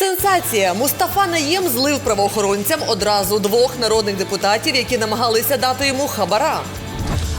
Сенсація Мустафа Наєм злив правоохоронцям одразу двох народних депутатів, які намагалися дати йому хабара.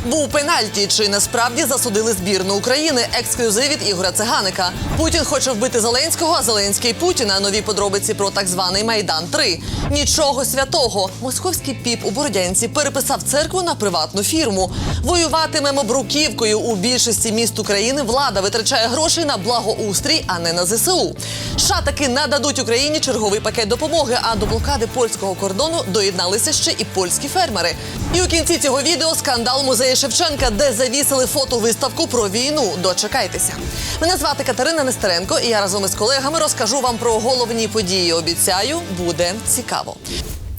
Був пенальті, чи насправді засудили збірну України. Ексклюзив від Ігоря Циганика. Путін хоче вбити Зеленського, а Зеленський Путіна. Нові подробиці про так званий Майдан 3 Нічого святого. Московський піп у Бородянці переписав церкву на приватну фірму. Воюватимемо бруківкою. У більшості міст України влада витрачає гроші на благоустрій, а не на ЗСУ. США таки нададуть Україні черговий пакет допомоги. А до блокади польського кордону доєдналися ще і польські фермери. І у кінці цього відео скандал музею Шевченка, де завісили фотовиставку про війну. Дочекайтеся. Мене звати Катерина Нестеренко, і я разом із колегами розкажу вам про головні події. Обіцяю, буде цікаво.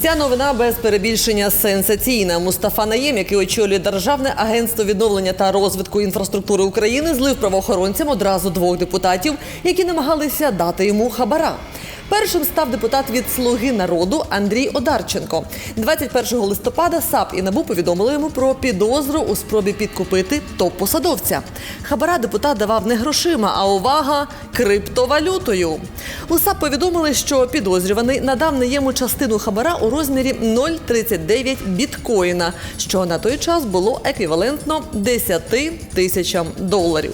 Ця новина без перебільшення сенсаційна. Мустафа Наєм, який очолює Державне агентство відновлення та розвитку інфраструктури України, злив правоохоронцям одразу двох депутатів, які намагалися дати йому хабара. Першим став депутат від Слуги народу Андрій Одарченко. 21 листопада САП і НАБУ повідомили йому про підозру у спробі підкупити топ-посадовця. Хабара депутат давав не грошима, а увага криптовалютою. У САП повідомили, що підозрюваний надав наєму частину хабара у розмірі 0,39 біткоїна, що на той час було еквівалентно 10 тисячам доларів.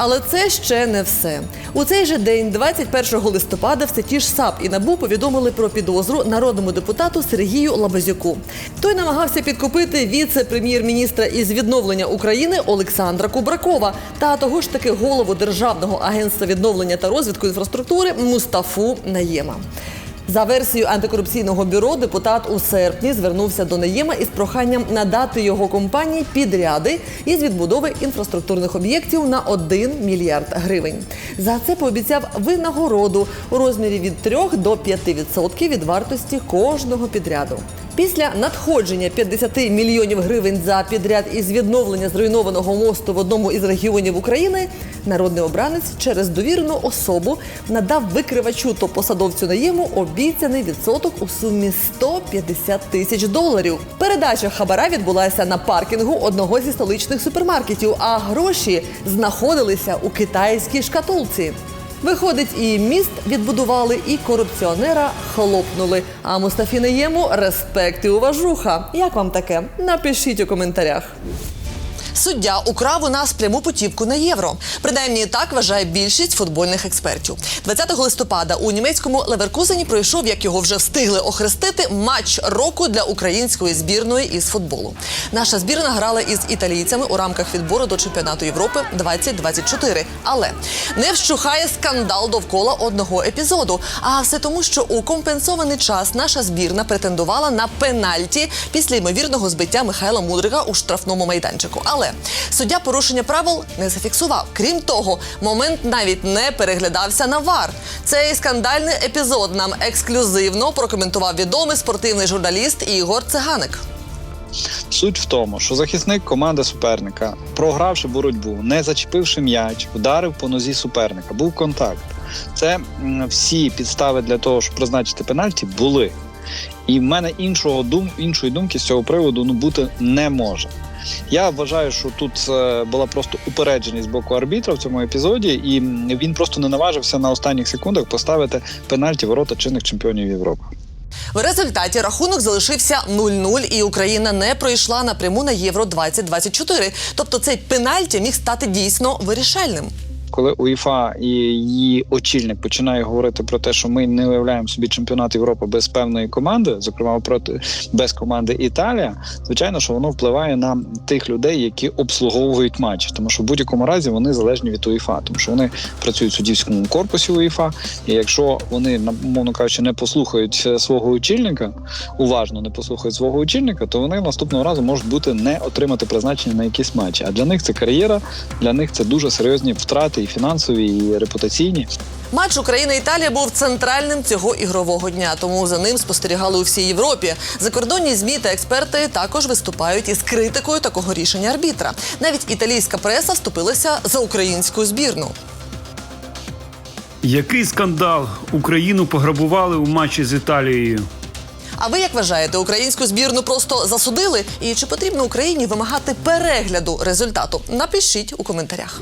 Але це ще не все. У цей же день, 21 листопада, все ті ж САП і НАБУ повідомили про підозру народному депутату Сергію Лабазюку. Той намагався підкупити віце-прем'єр-міністра із відновлення України Олександра Кубракова та того ж таки голову Державного агентства відновлення та розвитку інфраструктури Мустафу Наєма. За версією антикорупційного бюро, депутат у серпні звернувся до Наєма із проханням надати його компанії підряди із відбудови інфраструктурних об'єктів на 1 мільярд гривень. За це пообіцяв винагороду у розмірі від 3 до 5% від вартості кожного підряду. Після надходження 50 мільйонів гривень за підряд із відновлення зруйнованого мосту в одному із регіонів України, народний обранець через довірену особу надав викривачу то посадовцю наєму обіцяний відсоток у сумі 150 тисяч доларів. Передача хабара відбулася на паркінгу одного зі столичних супермаркетів, а гроші знаходилися у китайській шкатулці. Виходить, і міст відбудували, і корупціонера хлопнули. А Мустафі Неєму респект і уважуха. Як вам таке? Напишіть у коментарях. Суддя украв у нас пряму путівку на євро. Принаймні так вважає більшість футбольних експертів. 20 листопада у німецькому Леверкузені пройшов, як його вже встигли охрестити, матч року для української збірної із футболу. Наша збірна грала із італійцями у рамках відбору до чемпіонату Європи 2024. Але не вщухає скандал довкола одного епізоду. А все тому, що у компенсований час наша збірна претендувала на пенальті після ймовірного збиття Михайла Мудрика у штрафному майданчику. Але суддя порушення правил не зафіксував. Крім того, момент навіть не переглядався на вар. Цей скандальний епізод нам ексклюзивно прокоментував відомий спортивний журналіст Ігор Циганик. Суть в тому, що захисник команди суперника, програвши боротьбу, не зачепивши м'яч, вдарив по нозі суперника. Був контакт. Це всі підстави для того, щоб призначити пенальті, були. І в мене іншого дум, іншої думки з цього приводу ну, бути не може. Я вважаю, що тут е, була просто упередженість з боку арбітра в цьому епізоді, і він просто не наважився на останніх секундах поставити пенальті ворота чинних чемпіонів Європи. В результаті рахунок залишився 0-0, і Україна не пройшла напряму на Євро 2024. Тобто цей пенальті міг стати дійсно вирішальним. Коли УЄФА і її очільник починає говорити про те, що ми не уявляємо собі чемпіонат Європи без певної команди, зокрема проти без команди Італія, звичайно, що воно впливає на тих людей, які обслуговують матч, тому що в будь-якому разі вони залежні від УЄФА, тому що вони працюють в суддівському корпусі УЄФА, і якщо вони мовно кажучи не послухають е, свого очільника, уважно не послухають свого очільника, то вони наступного разу можуть бути не отримати призначення на якісь матчі. А для них це кар'єра, для них це дуже серйозні втрати фінансові, і репутаційні. Матч Україна-Італія був центральним цього ігрового дня, тому за ним спостерігали у всій Європі. Закордонні змі та експерти також виступають із критикою такого рішення арбітра. Навіть італійська преса вступилася за українську збірну. Який скандал Україну пограбували у матчі з Італією? А ви як вважаєте, українську збірну просто засудили? І чи потрібно Україні вимагати перегляду результату? Напишіть у коментарях.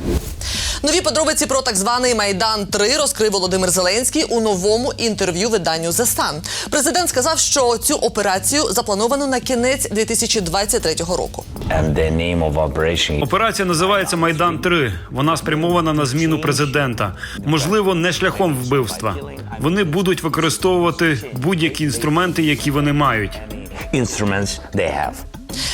Нові подробиці про так званий майдан 3 розкрив Володимир Зеленський у новому інтерв'ю виданню The Sun. Президент сказав, що цю операцію заплановано на кінець 2023 року. Операція називається Майдан 3 Вона спрямована на зміну президента. Можливо, не шляхом вбивства. Вони будуть використовувати будь-які інструменти, які вони мають. instruments they have.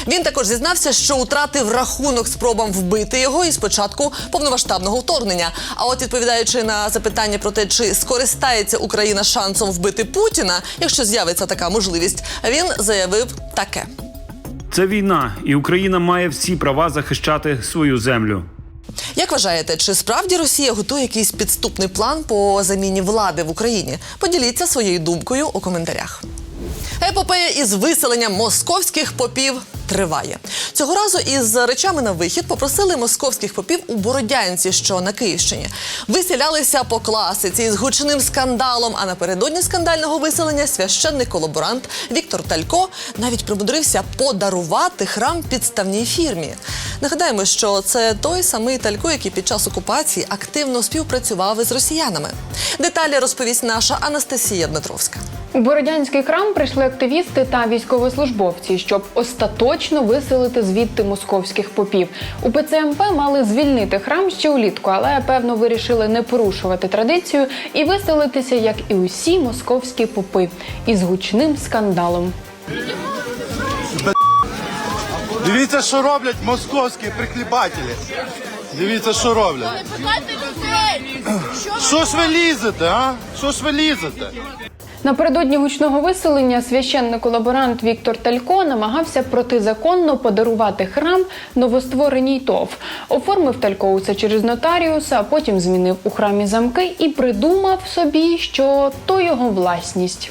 Він також зізнався, що втратив рахунок спробам вбити його із початку повномасштабного вторгнення. А от відповідаючи на запитання про те, чи скористається Україна шансом вбити Путіна, якщо з'явиться така можливість, він заявив таке. Це війна, і Україна має всі права захищати свою землю. Як вважаєте, чи справді Росія готує якийсь підступний план по заміні влади в Україні? Поділіться своєю думкою у коментарях. Епопея із виселенням московських попів триває. Цього разу із речами на вихід попросили московських попів у Бородянці, що на Київщині. Виселялися по класиці з гучним скандалом. А напередодні скандального виселення священний колаборант Віктор Талько навіть примудрився подарувати храм підставній фірмі. Нагадаємо, що це той самий Талько, який під час окупації активно співпрацював із росіянами. Деталі розповість наша Анастасія Дмитровська. У Бородянський храм прийшли активісти та військовослужбовці, щоб остаточно виселити звідти московських попів. У ПЦМП мали звільнити храм ще улітку, але певно вирішили не порушувати традицію і виселитися, як і усі московські попи, із гучним скандалом. Дивіться, що роблять московські прихлібателі. Дивіться, що роблять. Що ж ви лізете, а? Що ж ви лізете? Напередодні гучного виселення священник-колаборант Віктор Талько намагався протизаконно подарувати храм новоствореній ТОВ. Оформив Талько усе через нотаріуса, а потім змінив у храмі замки і придумав собі, що то його власність.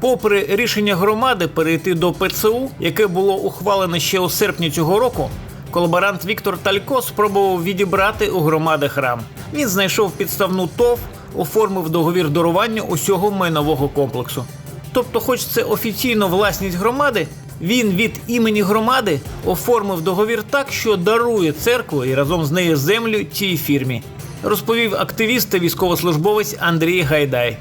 Попри рішення громади перейти до ПЦУ, яке було ухвалене ще у серпні цього року, колаборант Віктор Талько спробував відібрати у громади храм. Він знайшов підставну ТОВ, оформив договір дарування усього майнового комплексу. Тобто, хоч це офіційно власність громади, він від імені громади оформив договір так, що дарує церкву і разом з нею землю цій фірмі, розповів активіст та військовослужбовець Андрій Гайдай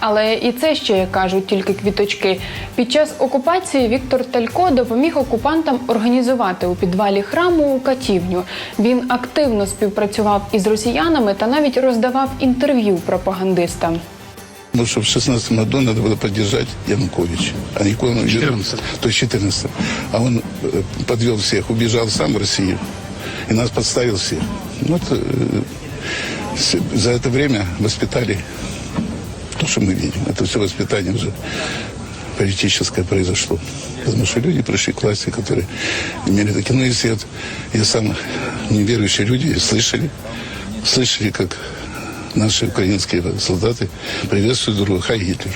Але і це ще, як кажуть, тільки квіточки. Під час окупації Віктор Талько допоміг окупантам організувати у підвалі храму катівню. Він активно співпрацював із росіянами та навіть роздавав інтерв'ю пропагандистам. Потому что в 16 году надо было поддержать Януковича. А Никола 14. То есть 14. А он э, подвел всех, убежал сам в Россию. И нас подставил всех. Ну, это, э, с- за это время воспитали то, что мы видим. Это все воспитание уже политическое произошло. Потому что люди пришли к власти, которые имели такие... Ну, если вот я сам неверующие люди слышали, слышали, как наши украинские солдаты приветствуют друг друга. Хай Гитлер.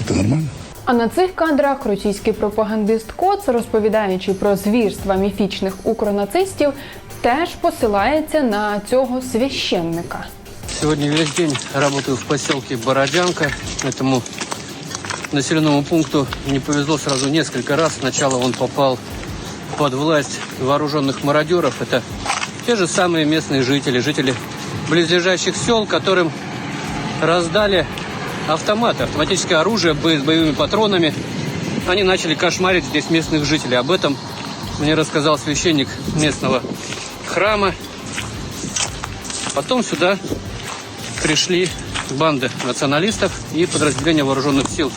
Это нормально? А на цих кадрах російський пропагандист Коц, розповідаючи про звірства міфічних укронацистів, теж посилається на цього священника. Сегодня весь день работаю в поселке Бородянка. Этому населенному пункту не повезло сразу несколько раз. Сначала он попал под власть вооруженных мародеров. Это те же самые местные жители, жители близлежащих сел, которым раздали автоматы, автоматическое оружие с боевыми патронами. Они начали кошмарить здесь местных жителей. Об этом мне рассказал священник местного храма. Потом сюда пришли банды националистов и подразделения вооруженных сил.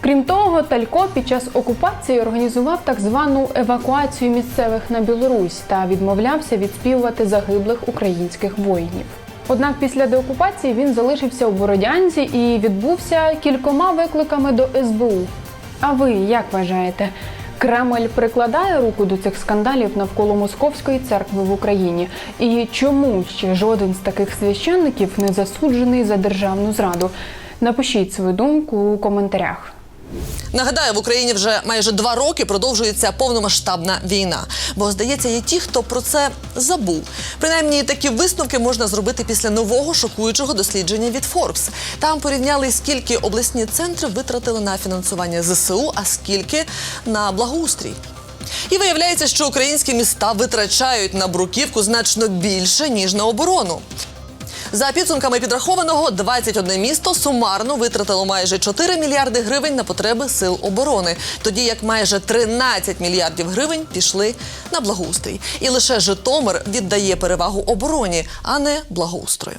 Крім того, Талько під час окупації організував так звану евакуацію місцевих на Білорусь та відмовлявся відспівувати загиблих українських воїнів. Однак після деокупації він залишився у Бородянці і відбувся кількома викликами до СБУ. А ви як вважаєте? Кремль прикладає руку до цих скандалів навколо московської церкви в Україні? І чому ще жоден з таких священників не засуджений за державну зраду? Напишіть свою думку у коментарях. Нагадаю, в Україні вже майже два роки продовжується повномасштабна війна. Бо здається, є ті, хто про це забув. Принаймні, такі висновки можна зробити після нового шокуючого дослідження від Forbes. Там порівняли, скільки обласні центри витратили на фінансування ЗСУ, а скільки на благоустрій. І виявляється, що українські міста витрачають на бруківку значно більше ніж на оборону. За підсумками підрахованого, 21 місто сумарно витратило майже 4 мільярди гривень на потреби сил оборони, тоді як майже 13 мільярдів гривень пішли на благоустрій. І лише Житомир віддає перевагу обороні, а не благоустрою.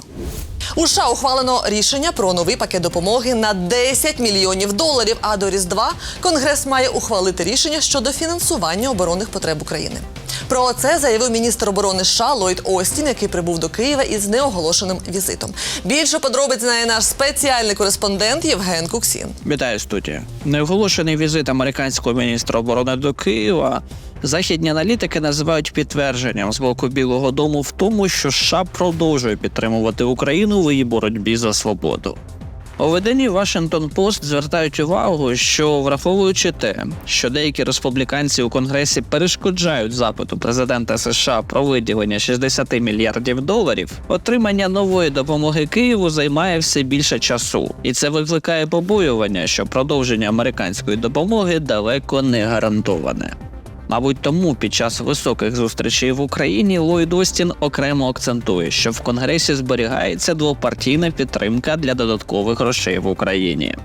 У США ухвалено рішення про новий пакет допомоги на 10 мільйонів доларів. А до Різдва Конгрес має ухвалити рішення щодо фінансування оборонних потреб України. Про це заявив міністр оборони США Ллойд Остін, який прибув до Києва із неоголошеним візитом. Більше подробиць знає наш спеціальний кореспондент Євген Куксін. Вітаю студія. Неоголошений візит американського міністра оборони до Києва. Західні аналітики називають підтвердженням з боку Білого Дому в тому, що США продовжує підтримувати Україну в її боротьбі за свободу. У виданні Washington Post звертають увагу, що враховуючи те, що деякі республіканці у конгресі перешкоджають запиту президента США про виділення 60 мільярдів доларів, отримання нової допомоги Києву займає все більше часу, і це викликає побоювання, що продовження американської допомоги далеко не гарантоване. Мабуть, тому під час високих зустрічей в Україні Ллойд Остін окремо акцентує, що в Конгресі зберігається двопартійна підтримка для додаткових грошей в Україні.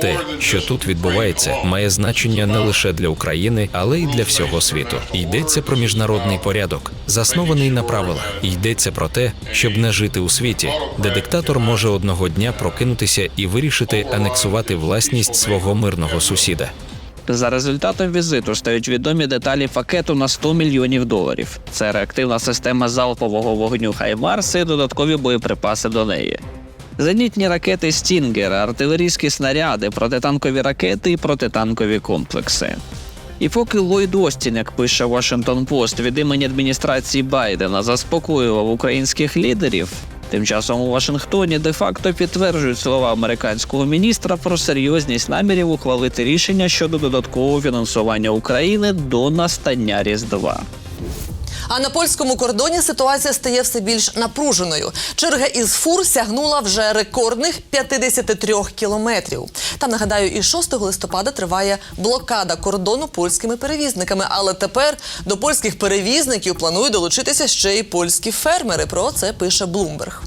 Те, що тут відбувається, має значення не лише для України, але й для всього світу. Йдеться про міжнародний порядок, заснований на правилах. Йдеться про те, щоб не жити у світі, де диктатор може одного дня прокинутися і вирішити анексувати власність свого мирного сусіда. За результатом візиту стають відомі деталі пакету на 100 мільйонів доларів. Це реактивна система залпового вогню Хаймарс і додаткові боєприпаси до неї. Зенітні ракети Стінгер, артилерійські снаряди, протитанкові ракети і протитанкові комплекси. І поки Ллойд Остін, як пише Washington Post, від імені адміністрації Байдена заспокоював українських лідерів, тим часом у Вашингтоні де-факто підтверджують слова американського міністра про серйозність намірів ухвалити рішення щодо додаткового фінансування України до настання Різдва. А на польському кордоні ситуація стає все більш напруженою. Черга із фур сягнула вже рекордних 53 кілометрів. Там нагадаю, і 6 листопада триває блокада кордону польськими перевізниками. Але тепер до польських перевізників планують долучитися ще й польські фермери. Про це пише Блумберг.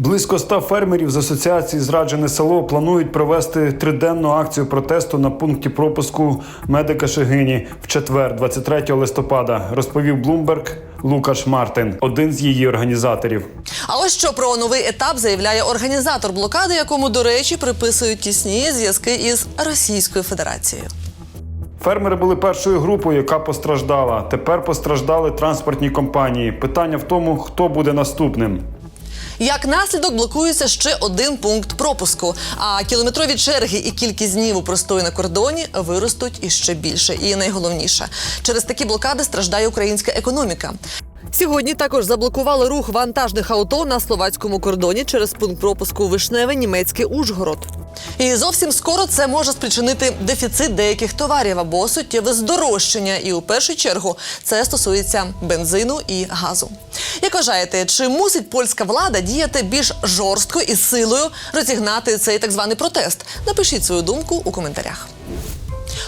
Близько ста фермерів з асоціації Зраджене село планують провести триденну акцію протесту на пункті пропуску медика Шегині в четвер, 23 листопада, розповів Блумберг Лукаш Мартин, один з її організаторів. А ось що про новий етап заявляє організатор блокади, якому, до речі, приписують тісні зв'язки із Російською Федерацією. Фермери були першою групою, яка постраждала. Тепер постраждали транспортні компанії. Питання в тому, хто буде наступним. Як наслідок блокується ще один пункт пропуску. А кілометрові черги і кількість днів у простої на кордоні виростуть іще більше. І найголовніше, через такі блокади страждає українська економіка. Сьогодні також заблокували рух вантажних авто на словацькому кордоні через пункт пропуску Вишневе, німецький Ужгород. І зовсім скоро це може спричинити дефіцит деяких товарів або суттєве здорожчання. І у першу чергу це стосується бензину і газу. Як вважаєте, чи мусить польська влада діяти більш жорстко і силою розігнати цей так званий протест? Напишіть свою думку у коментарях.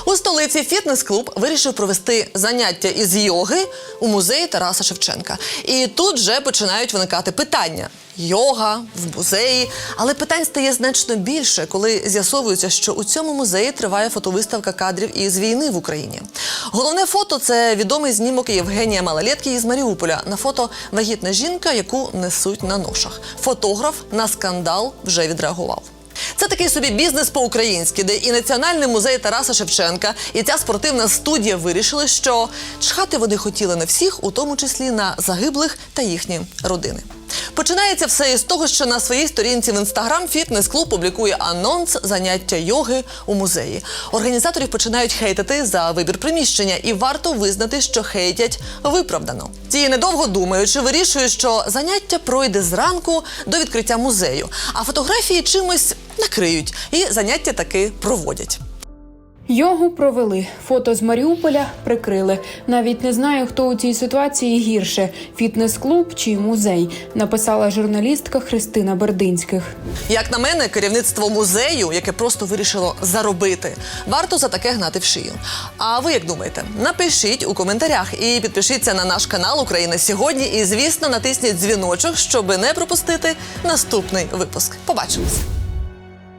У столиці фітнес-клуб вирішив провести заняття із йоги у музеї Тараса Шевченка. І тут вже починають виникати питання: йога в музеї. Але питань стає значно більше, коли з'ясовується, що у цьому музеї триває фотовиставка кадрів із війни в Україні. Головне фото це відомий знімок Євгенія Малолетки із Маріуполя. На фото вагітна жінка, яку несуть на ношах. Фотограф на скандал вже відреагував. Це такий собі бізнес по-українськи, де і Національний музей Тараса Шевченка, і ця спортивна студія вирішили, що чхати вони хотіли на всіх, у тому числі на загиблих та їхні родини. Починається все із того, що на своїй сторінці в інстаграм фітнес-клуб публікує анонс заняття йоги у музеї. Організаторів починають хейтити за вибір приміщення, і варто визнати, що хейтять виправдано. Ті, недовго думаючи, вирішують, що заняття пройде зранку до відкриття музею, а фотографії чимось накриють, і заняття таки проводять. Йогу провели. Фото з Маріуполя прикрили. Навіть не знаю, хто у цій ситуації гірше: фітнес-клуб чи музей, написала журналістка Христина Бердинських. Як на мене, керівництво музею, яке просто вирішило заробити, варто за таке гнати в шию. А ви як думаєте? Напишіть у коментарях і підпишіться на наш канал Україна сьогодні. І звісно, натисніть дзвіночок, щоб не пропустити наступний випуск. Побачимось.